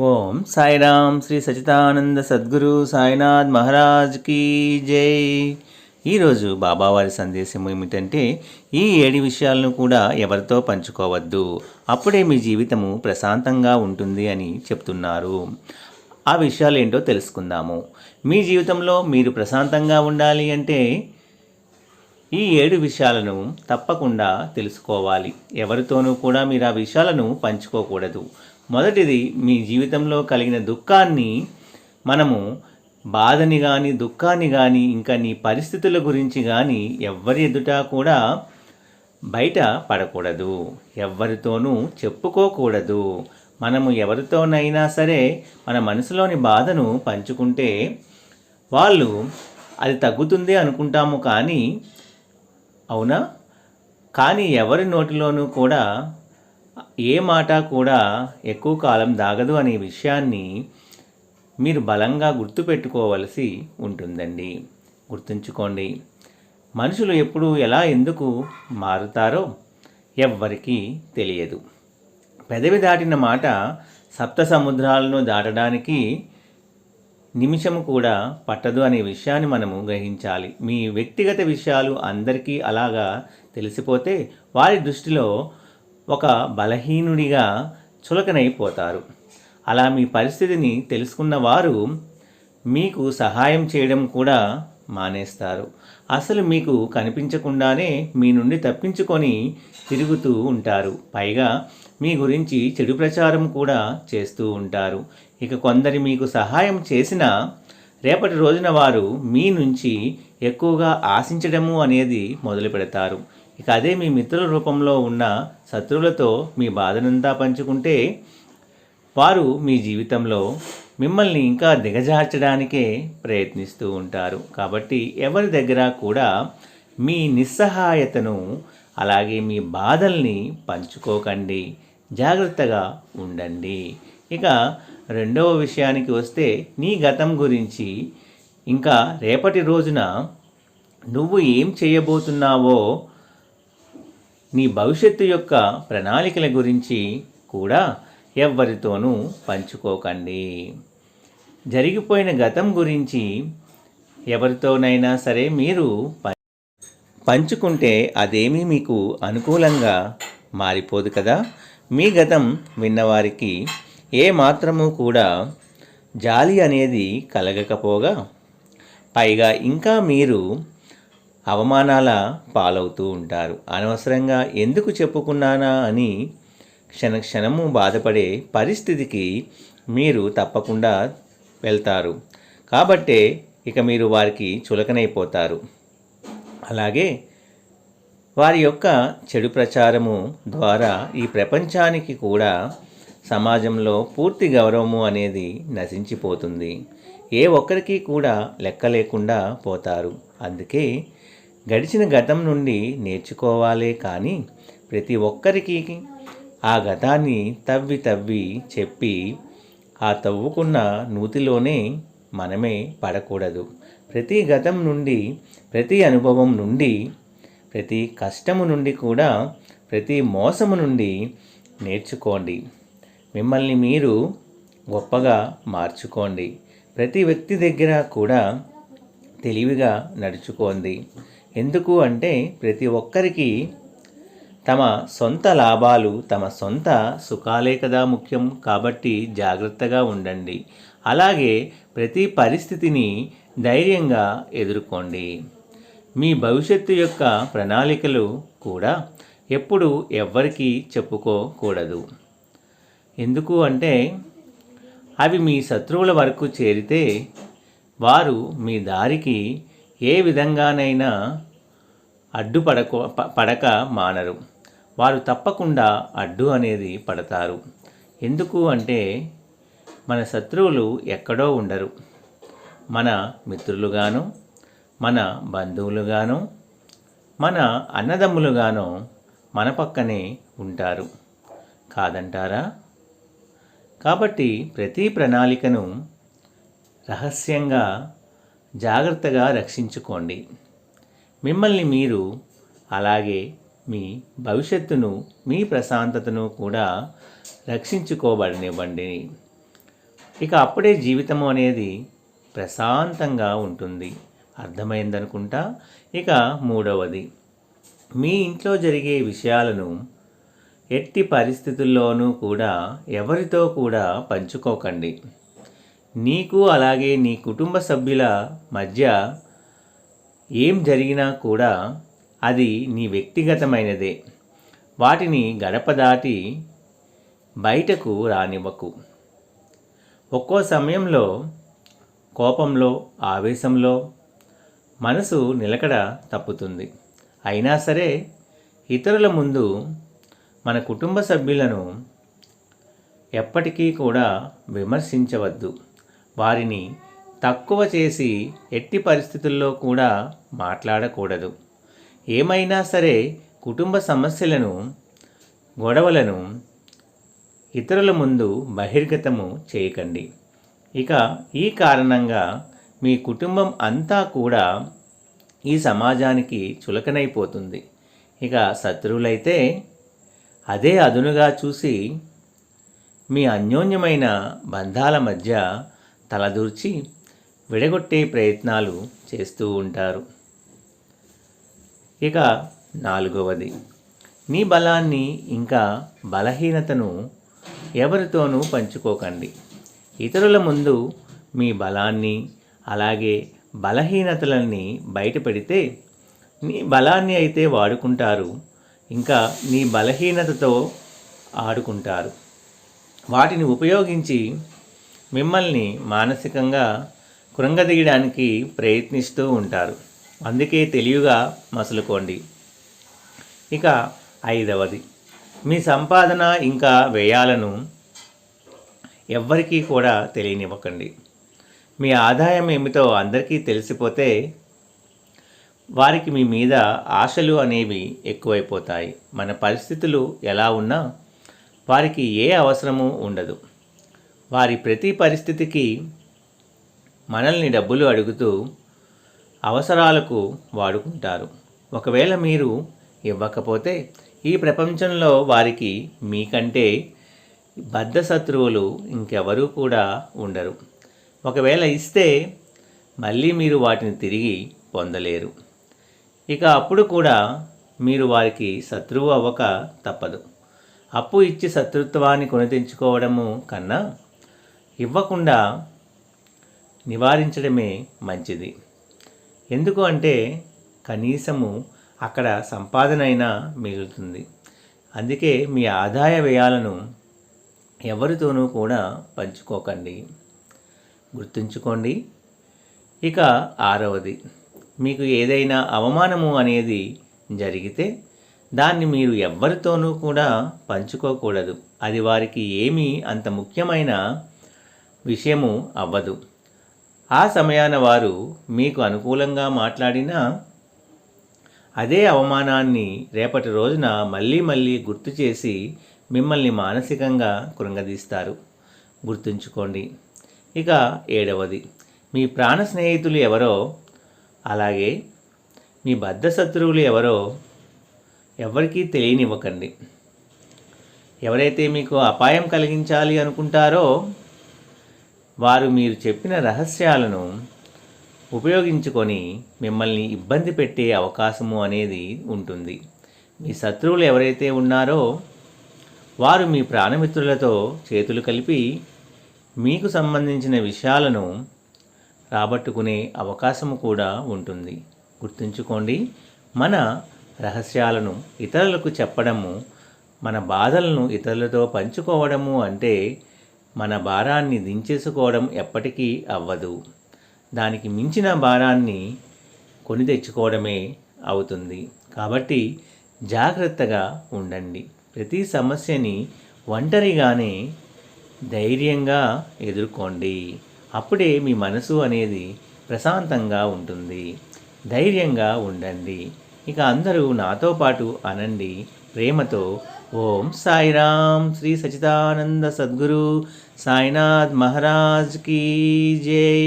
ఓం సాయిరామ్ శ్రీ సచితానంద సద్గురు సాయినాథ్ మహారాజ్ కీ జై. ఈరోజు బాబావారి సందేశం ఏమిటంటే ఈ ఏడు విషయాలను కూడా ఎవరితో పంచుకోవద్దు. అప్పుడే మీ జీవితము ప్రశాంతంగా ఉంటుంది అని చెప్తున్నారు. ఆ విషయాలు ఏంటో తెలుసుకుందాము. మీ జీవితంలో మీరు ప్రశాంతంగా ఉండాలి అంటే ఈ ఏడు విషయాలను తప్పకుండా తెలుసుకోవాలి. ఎవరితోనూ కూడా మీరు ఆ విషయాలను పంచుకోకూడదు. మొదటిది మీ జీవితంలో కలిగిన దుఃఖాన్ని మనము బాధని కానీ దుఃఖాన్ని కానీ ఇంకా నీ పరిస్థితుల గురించి కానీ ఎవ్వరి ఎదుట కూడా బయట పడకూడదు. ఎవరితోనూ చెప్పుకోకూడదు. మనము ఎవరితోనైనా సరే మన మనసులోని బాధను పంచుకుంటే వాళ్ళు అది తగ్గుతుంది అనుకుంటాము కానీ అవునా? కానీ ఎవరి నోటిలోనూ కూడా ఏ మాట కూడా ఎక్కువ కాలం దాగదు అనే విషయాన్ని మీరు బలంగా గుర్తుపెట్టుకోవలసి ఉంటుందండి. గుర్తుంచుకోండి. మనుషులు ఎప్పుడు ఎలా ఎందుకు మారుతారో ఎవ్వరికీ తెలియదు. పెదవి దాటిన మాట సప్త సముద్రాలను దాటడానికి నిమిషము కూడా పట్టదు అనే విషయాన్ని మనము గ్రహించాలి. మీ వ్యక్తిగత విషయాలు అందరికీ అలాగా తెలిసిపోతే వారి దృష్టిలో ఒక బలహీనుడిగా చులకనైపోతారు. అలా మీ పరిస్థితిని తెలుసుకున్న వారు మీకు సహాయం చేయడం కూడా మానేస్తారు. అసలు మీకు కనిపించకుండానే మీ నుండి తప్పించుకొని తిరుగుతూ ఉంటారు. పైగా మీ గురించి చెడు ప్రచారం కూడా చేస్తూ ఉంటారు. ఇక కొందరి మీకు సహాయం చేసినా రేపటి రోజున వారు మీ నుంచి ఎక్కువగా ఆశించడము అనేది మొదలు పెడతారు ఇక అదే మీ మిత్రుల రూపంలో ఉన్న శత్రువులతో మీ బాధనంతా పంచుకుంటే వారు మీ జీవితంలో మిమ్మల్ని ఇంకా దిగజార్చడానికే ప్రయత్నిస్తూ ఉంటారు. కాబట్టి ఎవరి దగ్గర కూడా మీ నిస్సహాయతను అలాగే మీ బాధల్ని పంచుకోకండి. జాగ్రత్తగా ఉండండి. ఇక రెండవ విషయానికి వస్తే నీ గతం గురించి ఇంకా రేపటి రోజున నువ్వు ఏం చేయబోతున్నావో నీ భవిష్యత్తు యొక్క ప్రణాళికల గురించి కూడా ఎవ్వరితోనూ పంచుకోకండి. జరిగిపోయిన గతం గురించి ఎవరితోనైనా సరే మీరు పంచుకుంటే అదేమీ మీకు అనుకూలంగా మారిపోదు కదా? మీ గతం విన్నవారికి ఏ మాత్రము కూడా జాలి అనేది కలగకపోగా పైగా ఇంకా మీరు అవమానాల పాలవుతూ ఉంటారు. అనవసరంగా ఎందుకు చెప్పుకున్నానా అని క్షణక్షణము బాధపడే పరిస్థితికి మీరు తప్పకుండా వెళ్తారు. కాబట్టే ఇక మీరు వారికి చులకనైపోతారు. అలాగే వారి యొక్క చెడు ప్రచారము ద్వారా ఈ ప్రపంచానికి కూడా సమాజంలో పూర్తి గౌరవము అనేది నశించిపోతుంది. ఏ ఒక్కరికి కూడా లెక్క లేకుండా పోతారు. అందుకే గడిచిన గతం నుండి నేర్చుకోవాలే కానీ ప్రతి ఒక్కరికి ఆ గతాన్ని తవ్వి తవ్వి చెప్పి ఆ తవ్వుకున్న నూతిలోనే మనమే పడకూడదు. ప్రతి గతం నుండి ప్రతి అనుభవం నుండి ప్రతి కష్టము నుండి కూడా ప్రతి మోసము నుండి నేర్చుకోండి. మిమ్మల్ని మీరు గొప్పగా మార్చుకోండి. ప్రతి వ్యక్తి దగ్గర కూడా తెలివిగా నడుచుకోండి. ఎందుకు అంటే ప్రతి ఒక్కరికి తమ సొంత లాభాలు తమ సొంత సుఖాలే కదా ముఖ్యం. కాబట్టి జాగ్రత్తగా ఉండండి. అలాగే ప్రతి పరిస్థితిని ధైర్యంగా ఎదుర్కోండి. మీ భవిష్యత్తు యొక్క ప్రణాళికలు కూడా ఎప్పుడు ఎవ్వరికీ చెప్పుకోకూడదు. ఎందుకు అంటే అవి మీ శత్రువుల వరకు చేరితే వారు మీ దారికి ఏ విధంగానైనా అడ్డుపడక పడక మానరు. వారు తప్పకుండా అడ్డు అనేది పడతారు. ఎందుకు అంటే మన శత్రువులు ఎక్కడో ఉండరు. మన మిత్రులుగాను మన బంధువులుగాను మన అన్నదమ్ములుగాను మన పక్కనే ఉంటారు. కాదంటారా? కాబట్టి ప్రతి ప్రణాళికను రహస్యంగా జాగ్రత్తగా రక్షించుకోండి. మిమ్మల్ని మీరు అలాగే మీ భవిష్యత్తును మీ ప్రశాంతతను కూడా రక్షించుకోబడనివ్వండి. ఇక అప్పుడే జీవితం అనేది ప్రశాంతంగా ఉంటుంది. అర్థమైందనుకుంటా? ఇక మూడవది. మీ ఇంట్లో జరిగే విషయాలను ఎట్టి పరిస్థితుల్లోనూ కూడా ఎవరితో కూడా పంచుకోకండి. నీకు అలాగే నీ కుటుంబ సభ్యుల మధ్య ఏం జరిగినా కూడా అది నీ వ్యక్తిగతమైనదే. వాటిని గడప దాటి బయటకు రానివ్వకు. ఒక్కో సమయంలో కోపంలో ఆవేశంలో మనసు నిలకడ తప్పుతుంది. అయినా సరే ఇతరుల ముందు మన కుటుంబ సభ్యులను ఎప్పటికీ కూడా విమర్శించవద్దు. వారిని తక్కువ చేసి ఎట్టి పరిస్థితుల్లో కూడా మాట్లాడకూడదు. ఏమైనా సరే కుటుంబ సమస్యలను గొడవలను ఇతరుల ముందు బహిర్గతము చేయకండి. ఇక ఈ కారణంగా మీ కుటుంబం అంతా కూడా ఈ సమాజానికి చులకనైపోతుంది. ఇక శత్రువులైతే అదే అదునుగా చూసి మీ అన్యోన్యమైన బంధాల మధ్య తలదూర్చి విడగొట్టే ప్రయత్నాలు చేస్తూ ఉంటారు. ఇక నాలుగవది. మీ బలాన్ని ఇంకా బలహీనతను ఎవరితోనూ పంచుకోకండి. ఇతరుల ముందు మీ బలాన్ని అలాగే బలహీనతలని బయటపెడితే నీ బలాన్ని అయితే వాడుకుంటారు. ఇంకా నీ బలహీనతతో ఆడుకుంటారు. వాటిని ఉపయోగించి మిమ్మల్ని మానసికంగా కృంగదీయడానికి ప్రయత్నిస్తూ ఉంటారు. అందుకే తెలివిగా మసులుకోండి. ఇక ఐదవది. మీ సంపాదన ఇంకా వ్యయాలను ఎవ్వరికీ కూడా తెలియనివ్వకండి. మీ ఆదాయం ఏమిటో అందరికీ తెలిసిపోతే వారికి మీ మీద ఆశలు అనేవి ఎక్కువైపోతాయి. మన పరిస్థితులు ఎలా ఉన్నా వారికి ఏ అవసరము ఉండదు. వారి ప్రతి పరిస్థితికి మనల్ని డబ్బులు అడుగుతూ అవసరాలకు వాడుకుంటారు. ఒకవేళ మీరు ఇవ్వకపోతే ఈ ప్రపంచంలో వారికి మీకంటే బద్ధ శత్రువులు ఇంకెవరూ కూడా ఉండరు. ఒకవేళ ఇస్తే మళ్ళీ మీరు వాటిని తిరిగి పొందలేరు. ఇక అప్పుడు కూడా మీరు వారికి శత్రువు అవ్వక తప్పదు. అప్పు ఇచ్చి శత్రుత్వాన్ని కొనితెంచుకోవడము కన్నా ఇవ్వకుండా నివారించడమే మంచిది. ఎందుకు అంటే కనీసము అక్కడ సంపాదన అయినా మిగులుతుంది. అందుకే మీ ఆదాయ వ్యయాలను ఎవరితోనూ కూడా పంచుకోకండి. గుర్తుంచుకోండి. ఇక ఆరవది. మీకు ఏదైనా అవమానము అనేది జరిగితే దాన్ని మీరు ఎవ్వరితోనూ కూడా పంచుకోకూడదు. అది వారికి ఏమీ అంత ముఖ్యమైన విషయము అవ్వదు. ఆ సమయాన వారు మీకు అనుకూలంగా మాట్లాడినా అదే అవమానాన్ని రేపటి రోజున మళ్ళీ మళ్ళీ గుర్తు చేసి మిమ్మల్ని మానసికంగా కృంగదీస్తారు. గుర్తుంచుకోండి. ఇక ఏడవది. మీ ప్రాణ స్నేహితులు ఎవరో అలాగే మీ బద్ధ శత్రువులు ఎవరో ఎవరికీ తెలియనివ్వకండి. ఎవరైతే మీకు అపాయం కలిగించాలి అనుకుంటారో వారు మీరు చెప్పిన రహస్యాలను ఉపయోగించుకొని మిమ్మల్ని ఇబ్బంది పెట్టే అవకాశము అనేది ఉంటుంది. మీ శత్రువులు ఎవరైతే ఉన్నారో వారు మీ ప్రాణమిత్రులతో చేతులు కలిపి మీకు సంబంధించిన విషయాలను రాబట్టుకునే అవకాశము కూడా ఉంటుంది. గుర్తుంచుకోండి మన రహస్యాలను ఇతరులకు చెప్పడము మన బాధలను ఇతరులతో పంచుకోవడము అంటే మన భారాన్ని దించేసుకోవడం ఎప్పటికీ అవ్వదు. దానికి మించిన భారాన్ని కొని తెచ్చుకోవడమే అవుతుంది. కాబట్టి జాగ్రత్తగా ఉండండి. ప్రతి సమస్యని ఒంటరిగానే ధైర్యంగా ఎదుర్కోండి. అప్పుడే మీ మనసు అనేది ప్రశాంతంగా ఉంటుంది. ధైర్యంగా ఉండండి. ఇక అందరూ నాతో పాటు అనండి ప్రేమతో ఓం సాయిరామ్ శ్రీ సచిదానంద సద్గురు సాయినాథ్ మహారాజ్ కీ జై.